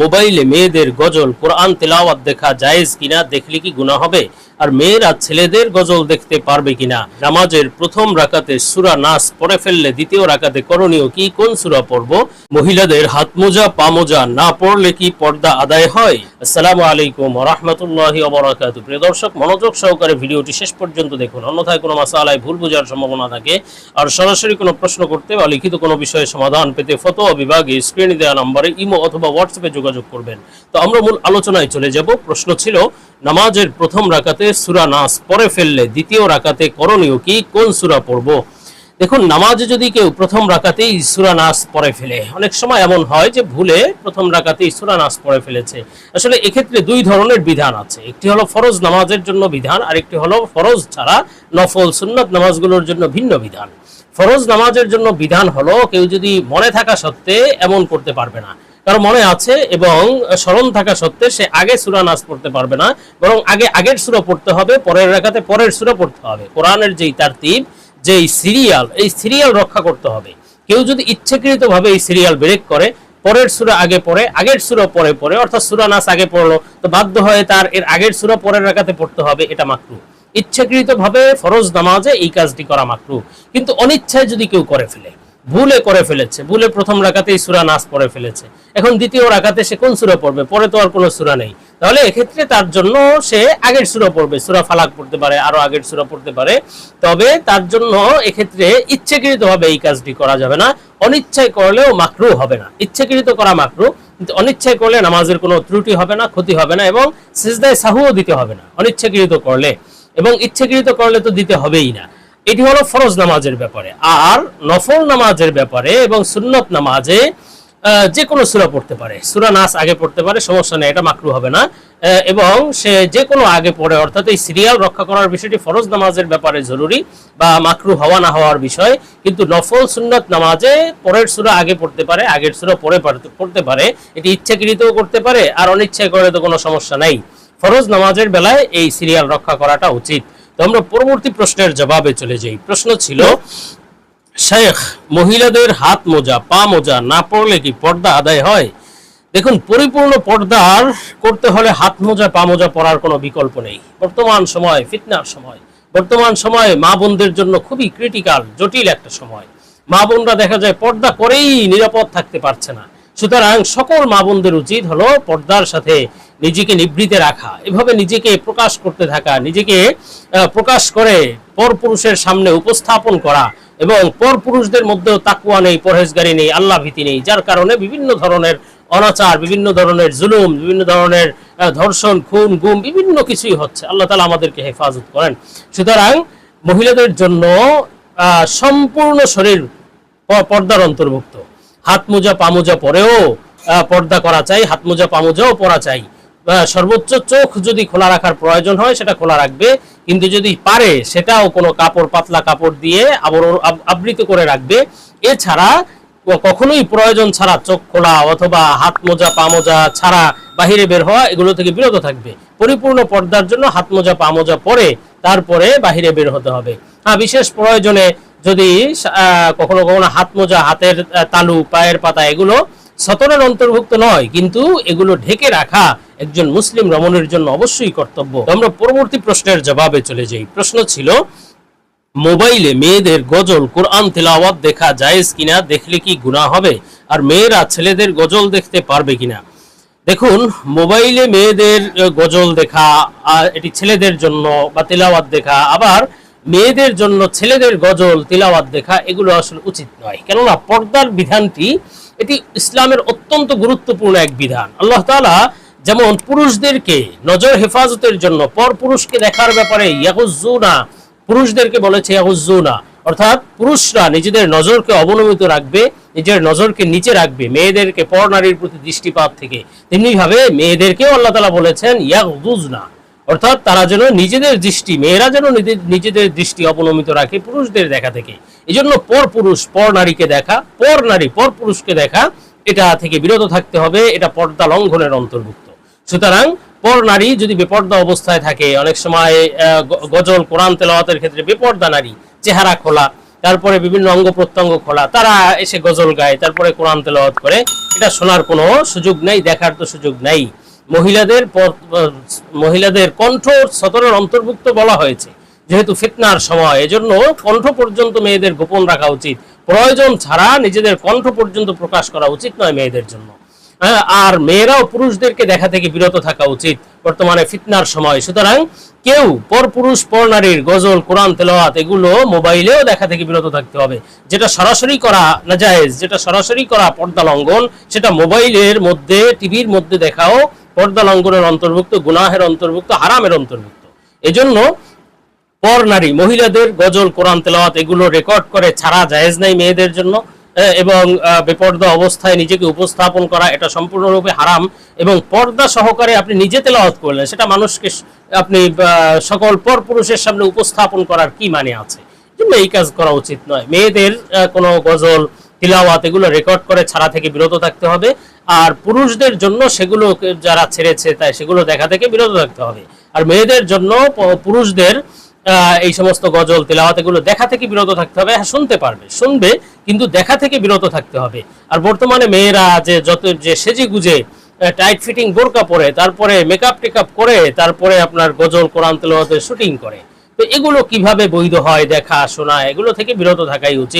মোবাইলে মেয়েদের গজল, কোরআন তেলাওয়াত দেখা জায়েজ কিনা দেখলে কি গুনাহ হবে? আর মেয়েরা ছেলেদের গজল দেখতে পারবে কিনা? নামাজের প্রথম রাকাতে সূরা নাস পড়ে ফেললে দ্বিতীয় রাকাতে করণীয় কি? কোন সূরা পড়ব? মহিলাদের হাত মোজা, পা মোজা না পড়লে কি পর্দা আদায় হয়? আসসালামু আলাইকুম রাহমাতুল্লাহি ওয়া প্রিয় দর্শক, মনোযোগ সহকারে ভিডিওটি শেষ পর্যন্ত দেখুন। অন্যথায় কোনো মাসালায় ভুল বোঝার সম্ভাবনা থাকে। আর সরাসরি কোনো প্রশ্ন করতে বা লিখিত কোনো বিষয়ে সমাধান পেতে ফতোয়া বিভাগে স্ক্রিনে দেওয়া নম্বরে ইমো অথবা হোয়াটসঅ্যাপে যোগাযোগ করবেন। তো আমরা মূল আলোচনায় চলে যাব। প্রশ্ন ছিল, নামাজের প্রথম রাকাতে সূরা নাস পড়ে ফেললে দ্বিতীয় রাকাতে করণীয় কি? কোন সূরা পড়ব? দেখুন, নামাজে যদি কেউ প্রথম রাকাতেই সূরা নাস পড়ে ফেলে, অনেক সময় এমন হয় যে ভুলে প্রথম রাকাতেই সূরা নাস পড়ে ফেলেছে। আসলে এক্ষেত্রে দুই ধরনের বিধান আছে। একটি হলো ফরজ নামাজের জন্য বিধান আর একটি হলো ফরজ ছাড়া নফল সুন্নত নামাজগুলোর জন্য ভিন্ন বিধান। ফরজ নামাজের জন্য বিধান হলো, কেউ যদি মনে থাকা সত্ত্বে এমন করতে পারবে না। কারণ মনে আছে এবং স্মরণ থাকা সত্ত্বে সে আগে সূরা নাস পড়তে পারবে না, বরং আগে আগের সূরা পড়তে হবে, পরের রাকাতে পরের সূরা পড়তে হবে। কোরআনের যেই তারতিব, যেই সিরিয়াল, এই সিরিয়াল রক্ষা করতে হবে। কেউ যদি ইচ্ছাকৃতভাবে এই সিরিয়াল ব্রেক করে, পরের সূরা আগে পড়ে, আগের সূরা পরে পড়ে, অর্থাৎ সুরা নাচ আগে পড়ল, তো বাধ্য হয়ে তার এর আগের সূরা পরের রাকাতে পড়তে হবে, এটা মাকরু ইচ্ছাকৃতভাবে ফরজ নামাজে এই কাজটি করা মাকরু কিন্তু অনিচ্ছায় যদি কেউ করে ফেলে ভুলে করে ফেলেছে, ভুলে প্রথম রাকাতেই সূরা নাস পড়ে ফেলেছে। এখন দ্বিতীয় রাকাতে সে কোন সূরা পড়বে? পরে তো আর কোনো সূরা নেই। তাহলে এক্ষেত্রে তার জন্য সে আগের সূরা পড়বে, সুরা ফালাক পড়তে পারে, আরও আগের সূরা পড়তে পারে। তবে তার জন্য এক্ষেত্রে ইচ্ছাকৃতভাবে এই কাজটি করা যাবে না। অনিচ্ছায় করলেও মাকরু হবে না। ইচ্ছাকৃত করা মাকরু, কিন্তু অনিচ্ছায় করলে নামাজের কোনো ত্রুটি হবে না, ক্ষতি হবে না এবং সিজদায় সাহুও দিতে হবে না। অনিচ্ছাকৃত করলে। এবং ইচ্ছাকৃত করলে তো দিতে হবেই না। এটি হলো ফরজ নামাজের ব্যাপারে। আর নফল নামাজের ব্যাপারে এবং সুন্নত নামাজে যে কোনো সুরা পড়তে পারে। সুরা নাস আগে পড়তে পারে, সমস্যা নেই, এটা মাকরু হবে না। এবং সে যে কোনো আগে পড়ে, অর্থাৎ এই সিরিয়াল রক্ষা করার বিষয়টি ফরজ নামাজের ব্যাপারে জরুরি বা মাকরু হওয়া না হওয়ার বিষয়। কিন্তু নফল সুন্নত নামাজে পরের সুরা আগে পড়তে পারে, আগের সুরা পরে, পড়তে পারে। এটি ইচ্ছাকৃতও করতে পারে, আর অনিচ্ছায় করে তো কোনো সমস্যা নাই। ফরজ নামাজের বেলায় এই সিরিয়াল রক্ষা করাটা উচিত। তো আমরা পরবর্তী প্রশ্নের জবাবে চলে যাই। প্রশ্ন ছিল শেখ মহিলাদের হাত মোজা, পা মোজা না পড়লে কি পর্দা আদায় হয়? দেখুন, পরিপূর্ণ পর্দার করতে হলে হাত মোজা, পা মোজা পরার কোনো বিকল্প নেই। বর্তমান সময়, ফিতনার সময়। বর্তমান সময়ে মা বোনদের জন্য খুবই ক্রিটিক্যাল জটিল একটা সময়। মা বোনরা দেখা যায় পর্দা করেই নিরাপদ থাকতে পারছে না। সুতরাং সকল মা বোনদের উচিত হলো পর্দার সাথে নিজেকে নিবৃতে রাখা। এভাবে নিজেকে প্রকাশ করতে থাকা, নিজেকে প্রকাশ করে পরপুরুষের সামনে উপস্থাপন করা এবং পরপুরুষদের মধ্যেও তাকুয়া নেই, পরহেজগারি নেই, আল্লাহ ভীতি নেই, যার কারণে বিভিন্ন ধরনের অনাচার, বিভিন্ন ধরনের জুলুম, বিভিন্ন ধরনের ধর্ষণ, খুন, গুম, বিভিন্ন কিছুই হচ্ছে। আল্লাহ তালা আমাদেরকে হেফাজত করেন। সুতরাং মহিলাদের জন্য সম্পূর্ণ শরীর পর্দার অন্তর্ভুক্ত। হাত মোজা পা মোজা পরেও পর্দা করা চাই হাত মোজা পা মোজাও পরা চাই। সর্বোচ্চ চোখ যদি খোলা রাখার প্রয়োজন হয়, সেটা খোলা রাখবে। কিন্তু যদি পারে, সেটাও কোনো কাপড়, পাতলা কাপড় দিয়ে আবরণ আবৃত করে রাখবে। এছাড়া কখনোই প্রয়োজন ছাড়া চোখ খোলা অথবা হাত মোজা পা মোজা ছাড়া বাহিরে বের হওয়া, এগুলো থেকে বিরত থাকবে। পরিপূর্ণ পর্দার জন্য হাত মোজা পা মোজা পরে, তারপরে বাহিরে বের হতে হবে। হ্যাঁ বিশেষ প্রয়োজনে যদি কখনো কখনো হাত মোজা, হাতের তালু, পায়ের পাতা, এগুলো সতরের অন্তর্ভুক্ত নয়, কিন্তু এগুলো ঢেকে রাখা একজন মুসলিম রমণের জন্য অবশ্যই কর্তব্য। আমরা পরবর্তী প্রশ্নের জবাবে চলে যাই। প্রশ্ন ছিল, মোবাইলে মেয়েদের গজল কোরআন তেলাওয়াত দেখা জায়েজ কিনা? দেখলে কি গুনাহ হবে? আর মেয়েরা ছেলেদের গজল দেখতে পারবে কিনা? দেখুন, মোবাইলে মেয়েদের গজল দেখা এটি ছেলেদের জন্য বা তেলাওয়াত দেখা, আবার মেয়েদের জন্য ছেলেদের গজল, তিলাওয়াত দেখা, এগুলো আসলে উচিত নয়। কেননা পর্দার বিধানটি, এটি ইসলামের অত্যন্ত গুরুত্বপূর্ণ এক বিধান। আল্লাহ তাআলা যেমন পুরুষদেরকে নজর হেফাজতের জন্য পর পুরুষকে দেখার ব্যাপারে ইয়াহুজ্জুনা পুরুষদেরকে বলেছে ইয়াহুজ্জুনা অর্থাৎ পুরুষরা নিজেদের নজরকে অবনমিত রাখবে, নিজের নজরকে নিচে রাখবে, মেয়েদেরকে পর নারীর প্রতি দৃষ্টিপাত থেকে। তেমনিভাবে মেয়েদেরকেও আল্লাহ তালা বলেছেন ইয়াহুজনা অর্থাৎ তারা যেন নিজেদের দৃষ্টি, মেয়েরা যেন নিজেদের- দৃষ্টি অবনমিত রাখে পুরুষদের দেখা থেকে। এই জন্য পর পুরুষ, পর নারীকে দেখা, পর নারী, পর পুরুষকে দেখা, এটা থেকে বিরত থাকতে হবে, এটা পর্দা লঙ্ঘনের অন্তর্ভুক্ত। সুতরাং পর নারী যদি বেপর্দা অবস্থায় থাকে, অনেক সময় গজল, কোরআন তেলাওয়াতের ক্ষেত্রে বেপর্দা নারী, চেহারা খোলা, তারপরে বিভিন্ন অঙ্গ প্রত্যঙ্গ খোলা, তারা এসে গজল গায়, তারপরে কোরআন তেলাওয়াত করে, এটা শোনার কোনো সুযোগ নেই, দেখার তো সুযোগ নাই। মহিলাদের মহিলাদের কণ্ঠ সতরের অন্তর্ভুক্ত বলা হয়েছে। যেহেতু ফিতনার সময় এজন্য কণ্ঠ পর্যন্ত মেয়েদের গোপন রাখা উচিত। প্রয়োজন ছাড়া নিজেদের কণ্ঠ পর্যন্ত প্রকাশ করা উচিত নয় মেয়েদের জন্য। হ্যাঁ, আর মেয়েরাও পুরুষদেরকে দেখা থেকে বিরত থাকা উচিত বর্তমানে ফিতনার সময়। সুতরাং কেউ পর পুরুষ পর নারীর গজল কোরআন তেলাওয়াত এগুলো মোবাইলেও দেখা থেকে বিরত থাকতে হবে। যেটা সরাসরি করা নাজায়েজ যেটা সরাসরি করা পর্দা লঙ্ঘন সেটা মোবাইলের মধ্যে টিভির মধ্যে দেখাও পর্দা লঙ্ঘনের অন্তর্ভুক্ত, গুনাহের অন্তর্ভুক্ত, হারামের অন্তর্ভুক্ত। এজন্য পর নারী, মহিলাদের গজল, কোরআন, তেলাওয়াত, এগুলো রেকর্ড করে ছাড়া জায়েজ নাই মেয়েদের জন্য এবং বেপর্দা অবস্থায় নিজেকে উপস্থাপন করা, এটা সম্পূর্ণরূপে হারাম, এবং পর্দা সহকারে আপনি নিজে তেলাওয়াত করলেন, সেটা মানুষকে আপনি সকল পর পুরুষের সামনে উপস্থাপন করার কি মানে আছে? এই কাজ করা উচিত নয়। মেয়েদের কোনো গজল তিলাওয়াত, এগুলো রেকর্ড করে ছাড়া থেকে বিরত থাকতে হবে। আর পুরুষদের জন্য সেগুলো যারা ছেড়েছে তাই সেগুলো দেখা থেকে বিরত থাকতে হবে। আর মেয়েদের জন্য পুরুষদের এই সমস্ত গজল, তেলাওয়াত, এগুলো দেখা থেকে বিরত থাকতে হবে। হ্যাঁ শুনতে পারবে, শুনবে, কিন্তু দেখা থেকে বিরত থাকতে হবে। আর বর্তমানে মেয়েরা যে যত, যে সেজে গুজে টাইট ফিটিং বোরকা পরে, তারপরে মেকআপ টেকআপ করে, তারপরে আপনার গজল, কোরআন, তেলাওয়াতের শুটিং করে। তো এগুলো কীভাবে বৈধ হয়, দেখা, শোনা, এগুলো থেকে বিরত থাকাই উচিত।